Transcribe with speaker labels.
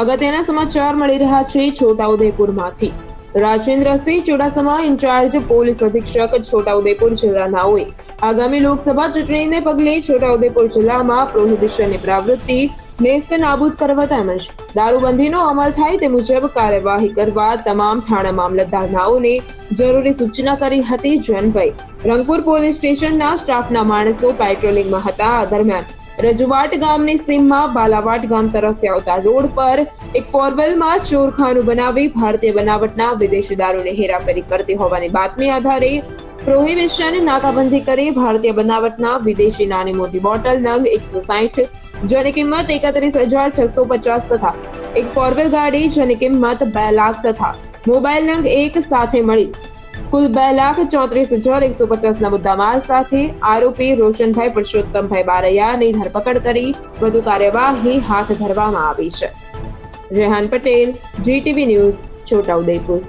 Speaker 1: અગત્યના સમાચાર મળી રહ્યા છે છોટાઉદેપુરમાંથી. રાજેન્દ્રસિંહ ચુડાસમા ઇન્ચાર્જ પોલીસ અધિક્ષક છોટાઉદેપુર જિલ્લાના હોય. આગામી લોકસભા ચૂંટણીને પગલે છોટાઉદેપુર જિલ્લામાં પ્રોહિબિશનની પ્રવૃત્તિ નેસ્ત નાબૂદ કરવા તેમજ દારૂબંધીનો અમલ થાય તે મુજબ કાર્યવાહી કરવા તમામ થાણા મામલતદારનાઓને જરૂરી સૂચના કરી હતી જનભાઈ. રંગપુર પોલીસ સ્ટેશનના સ્ટાફના માણસો પેટ્રોલિંગમાં હતા દરમિયાન રજવાટ ગામની સીમમાં બાલાવાટ ગામ તરફથી આવતા રોડ પર એક ફોરવેલમાં ચોરખાનું બનાવી ભારતીય બનાવટના વિદેશી દારૂની હેરાફેરી કરતી હોવાની બાતમી આધારે પ્રોહિબિશન નાકાબંધી કરી ભારતીય બનાવટના વિદેશી નાની મોટી બોટલ નંગ એકસો સાહીઠ જેની કિંમત એકત્રીસ હજાર છસો પચાસ તથા એક ફોરવેલ ગાડી જેની કિંમત બે લાખ તથા મોબાઈલ નંગ એક સાથે મળી કુલ બે લાખ ચોત્રીસ હજાર એકસો પચાસના મુદ્દામાલ સાથે આરોપી રોશનભાઈ પુરુષોત્તમભાઈ બારૈયાની ધરપકડ કરી વધુ કાર્યવાહી હાથ ધરવામાં આવી છે. Rehan Patel, GTV news Chhota Udepur